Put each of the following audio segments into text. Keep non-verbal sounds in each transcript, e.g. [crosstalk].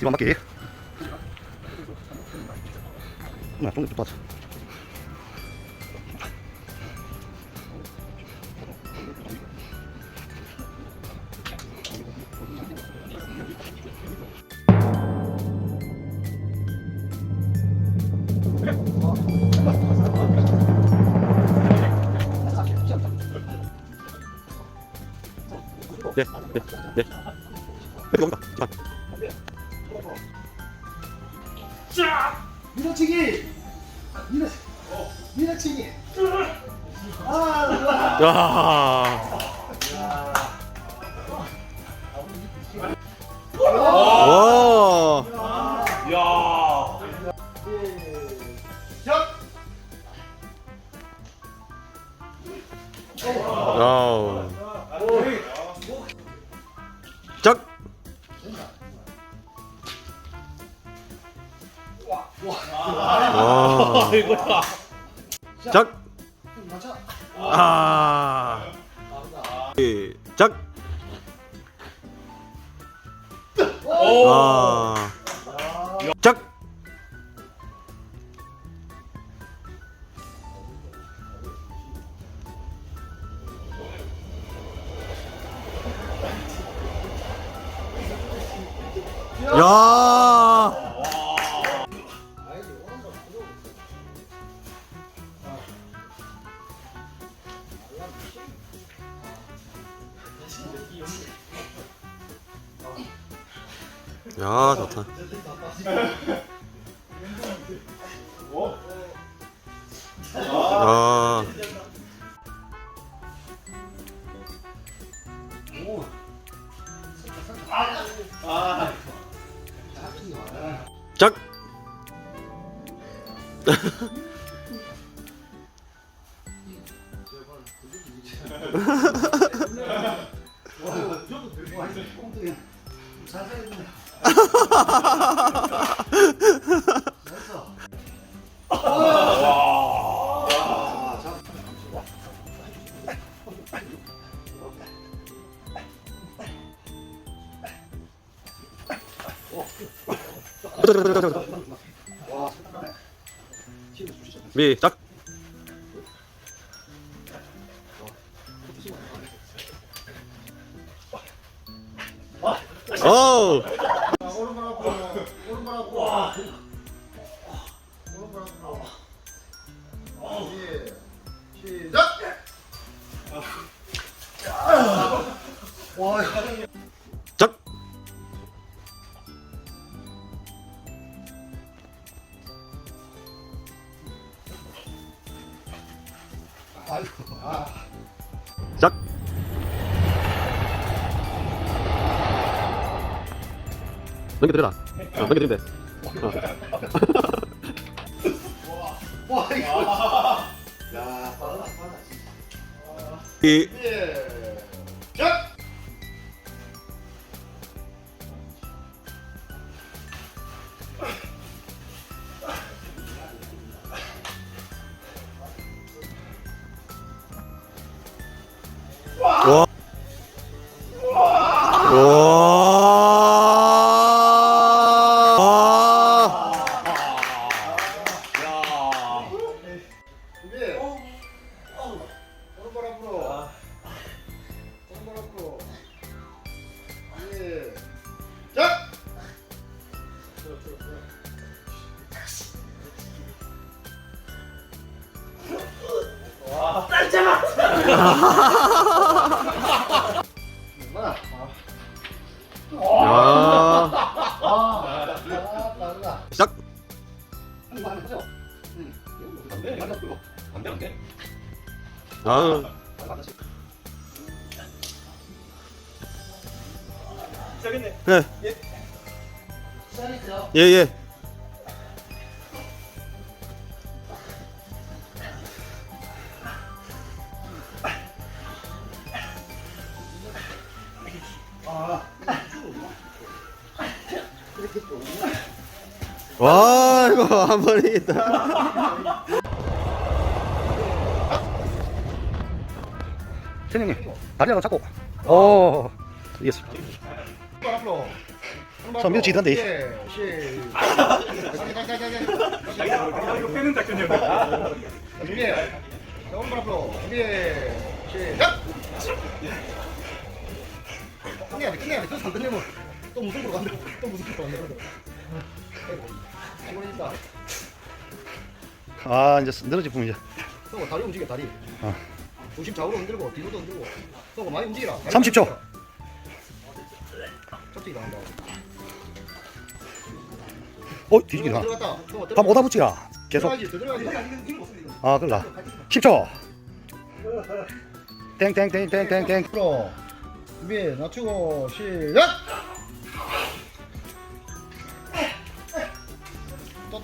뒤로 한 바퀴. 나좀 빠져. 네, 네, 네. 야. 와. 아. 짝. 야. 야, 좋다. 아. 짝. 오. 오 짝. 넘겨드려라. 어, 넘겨드리면 돼. 어. 와, 이거. 야, 빠르다, 빠르다. 이 예. 와. 야. 시작. 안돼 안돼. 아. 시작했네. 네. 예 예. 와, 이거 한 번에 있다. 선생님 다리라도 잡고 오. 저 밀어 지던데. 예. 이거 빼는 작전이었나? 준비. 자, 오른발 앞으로. 준비. 시작. 큰해야 돼, 큰해야 돼. 그래서 안 끝내면 또 무슨 거 간다. 또 무슨 거 간다. 아 이제 늘어질 뿐이죠 형 다리 움직여 다리. 어. 중심 좌우로 흔들고 뒤로도 흔들고. 형 많이 움직이라. 30초. 첫째 나온다. 어 들어갔다. 형 밥 오다 붙지라 계속 들어가야지. 들어가야지. 아 그러라 10초 땡땡땡땡땡땡 앞으로. 준비. 낮추고 시작.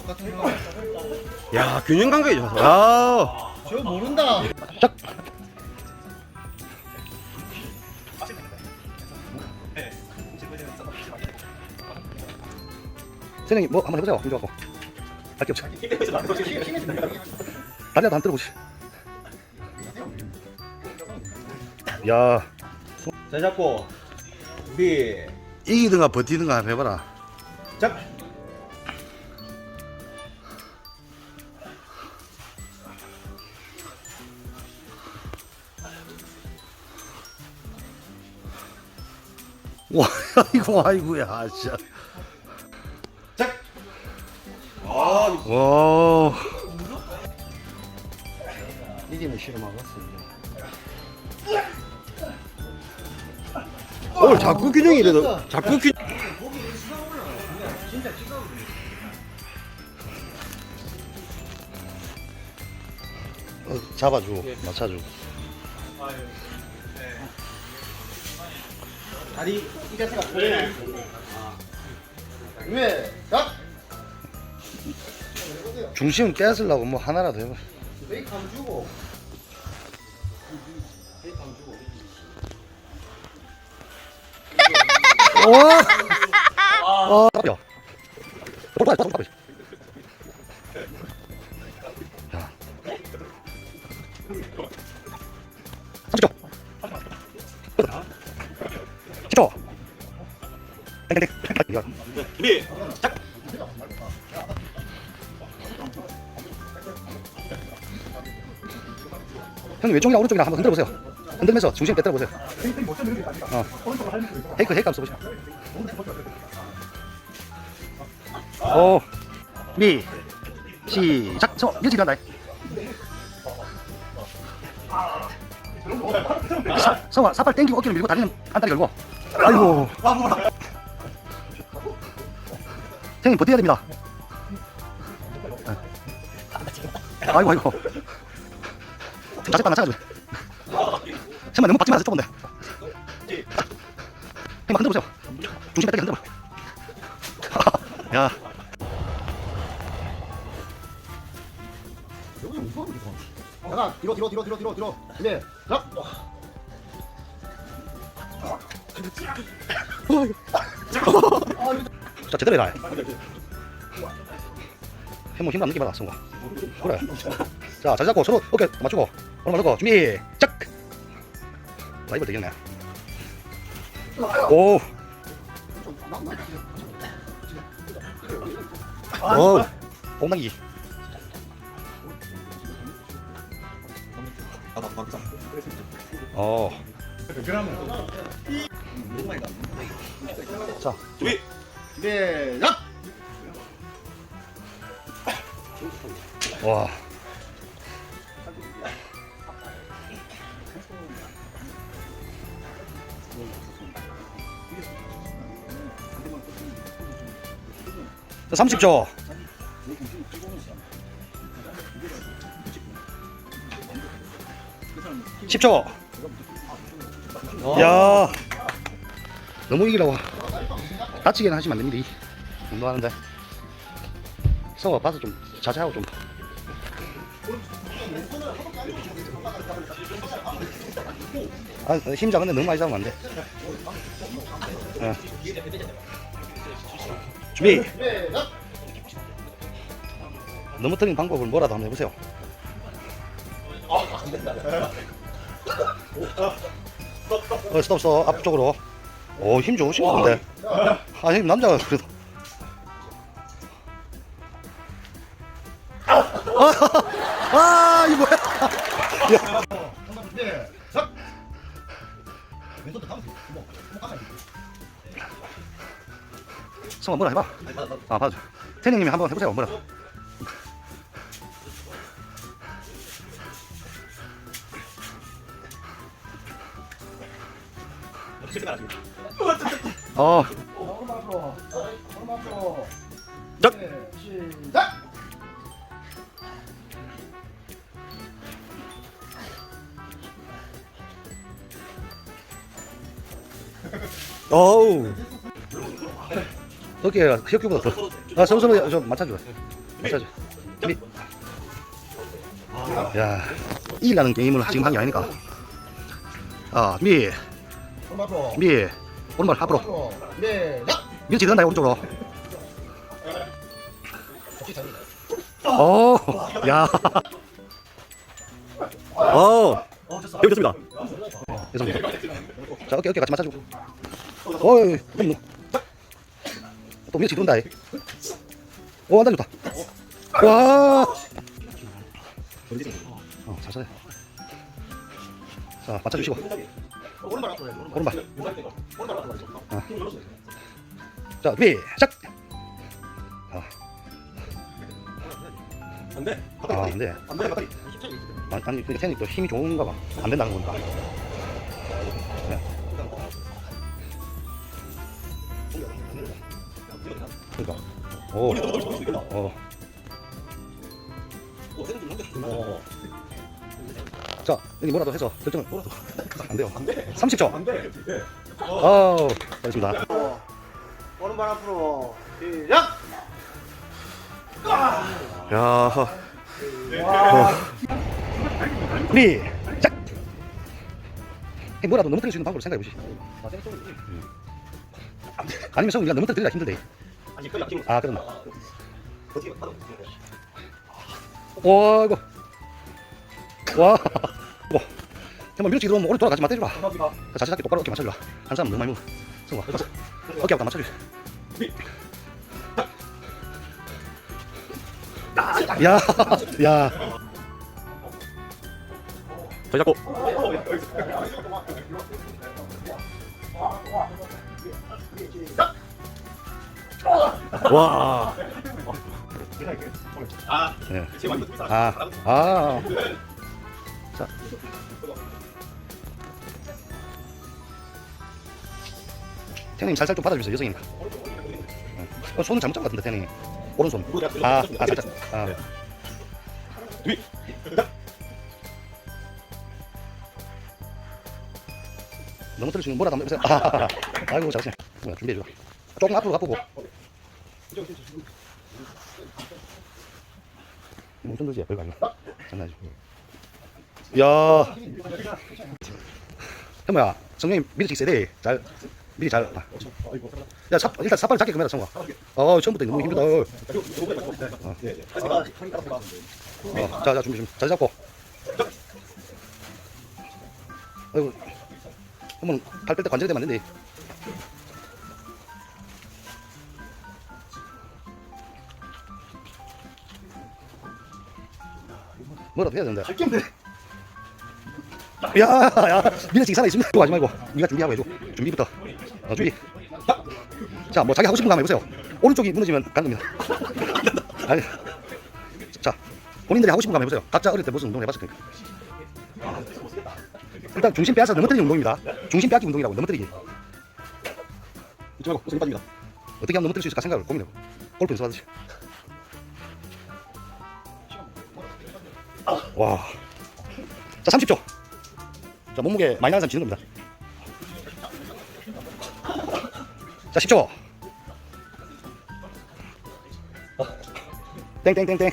똑같은 거. 야, 균형 감각이 좋아. 아, 저 모른다. 짝. 선생님 뭐 한번 해보세요. 힘 좋았고. 할게 없죠 다리라도 한 들어보시. 야. 자 잡고. 준비 이기든가 버티든가 한번 해봐라. 작 와 [laughs] 아이고 아이고야 진짜 작! 와 이기면 실험하겠습니다. 오늘 자꾸 균형이 이래. 자꾸 균. 어, 잡아주고 맞춰주고 다리 이 자세가 보이네. 왜? 자. 중심 뺏으려고 뭐 하나라도 해봐 한번 주고. 주고. 어, 야. 똑바로, 똑바로. 자. 30초. 10초. 땡땡땡. 형님 왼쪽이나 오른쪽이나 한번 흔들어 보세요. 흔들면서 중심 빼들어 보세요. 어. 헤이크 헤이크 한번 써보세요. 오, 미, 시작. 저 밀지 간다. 사, 성아 사팔 땡기고 어깨를 밀고 다리는 안다리 걸고. 아이고. 형님 버텨야 됩니다. 아이고 아이고. 자세 딱 맞춰가지고. 정말 너무 박지 마세요 조금데. 형님 흔들어 보세요. 중심 빼게 흔들어. [laughs] 야. 여기 무서워 이거. 약간 뒤로 뒤로 뒤로 뒤로 뒤로 뒤로. 네. 자. 자 제대로 해라. 힘은 힘안 느끼 받아 승우. 그래. 자 자리 잡고 서로 어깨 맞추고 오른발 잡고 준비 짝. 라이벌 되겠네. 오. 오. 뽕나기. 어. 자, 준비 네. 자. 와. 자, 30초. 10초. 야. 너무 이기라고. 다치게는 하시면 안 됩니다. 운동하는데. 성아 봐서 좀 자제하고 좀. 아, 힘장 근데 너무 많이 잡으면 안 돼. 어. 준비. 넘어뜨린 방법을 뭐라도 한번 해보세요. 어, 스톱, 스톱, 앞쪽으로. 오, 힘 좋으신 건데. 아, 힘 남자가 그래도. 아, 아, 이 뭐야? 네. 왼손도 뭐, 뭐 돼. 성아 뭐라 해봐. 아, 봐줘. 태닝님이 한번 해보세요. 뭐라. 어, 오른발 앞으로. 오른발 앞으로. 짝. 네, 시작. 어우. 어깨가 혁규보다 더. 아, 서로 좀 맞춰줘. 맞춰줘. 준비. 야, 이라는 게임을 지금 한 게 아니니까. 아, 준비, 오른발 앞으로. 네. 자. 밀치 들어간다 오른쪽으로. 좋지 잘. 오, 야. 어. 여기 좋습니다. 죄송합니다. 자, 어깨 어깨 같이 맞춰주고. 어이, 그럼 또 밀치 들어온다. 이. 오, 완전 좋다. 와. 어, 잘 쏴요. 자, 맞춰주시고. 오른발 앞으로. 오른발. 오른발 앞으로. 자, 준비, 시작. 아, 안 돼. 아, 안 돼. 안 돼. 바닥이. 아니, 아니 근데 또 힘이 좋은가 봐. 안 된다는 건가. 네. 그러니까. 오. 어. 자, 여기 뭐라도 해서 결정을 안 돼요. 안 돼. 30초. 안 돼. 네. 아우, 잘했습니다. 오른발 앞으로. 시작. 야. 준비, 시작. 이 뭐라도 넘어뜨릴 수 있는 방법을 생각해 보시. 아니면 성우 네가 넘어뜨리기가 힘들대. 아니 그 약팀 아, 그러나. 어떻게? 와 이거 와 와. 한번 밀치 들어오면 오늘 돌아가지 마. 때려라 감사합니다. 자세 잡기 똑바로 어깨 맞춰줘라. 한 사람 너무 많이 먹어. 성우 가자 어깨 아까 맞춰줘. 야야. 저 [laughs] 잡고. 와. 아, 듣고 아, 아. 태님 살살 좀 받아주세요, 여성이니까. 어, 손은 잘못 잡은 것 같은데, 태님. 오른손. 아, 아, 살짝. 아. 위. 너무 들으시면 뭐라도 한번 해보세요. 아, 아이고, 잘하시네. 뭐야, 준비해줘. 조금 앞으로 가보고. 엄청 들지, 별거 아니야. 장난 아니지. 야. 현모야, 성령님 세대. 잘, 미리 잘. 아. 야, 삽, 일단 삽발을 잡게 그만다, 성화. 어, 처음부터 너무 힘들다. 어. 어, 자, 자, 준비 좀. 잘 잡고. 아이고. 한번 팔뺄 때 관절이 되면 안 된대. 뭐라도 해야 되는데. 야, 야, 살아있으면 그거 하지 말고 네가 준비하고 해줘. 준비부터. 어, 준비. 자, 뭐 자기 하고 싶은 거 한번 해보세요. 오른쪽이 무너지면 가는 겁니다. [laughs] 아니, 자, 본인들이 하고 싶은 거 한번 해보세요. 각자 어릴 때 무슨 운동을 해봤을 거니까. 일단 중심 빼앗아 넘어뜨리는 운동입니다. 중심 빼앗기 운동이라고 넘어뜨리기. 잊지 말고 손이 빠집니다. 어떻게 하면 넘어뜨릴 수 있을까 생각을 고민해보. 골프 연습하듯이. 와. 자, 30초. 자, 몸무게 많이 나는 사람 지는 겁니다. 자, 10초. 땡땡땡땡.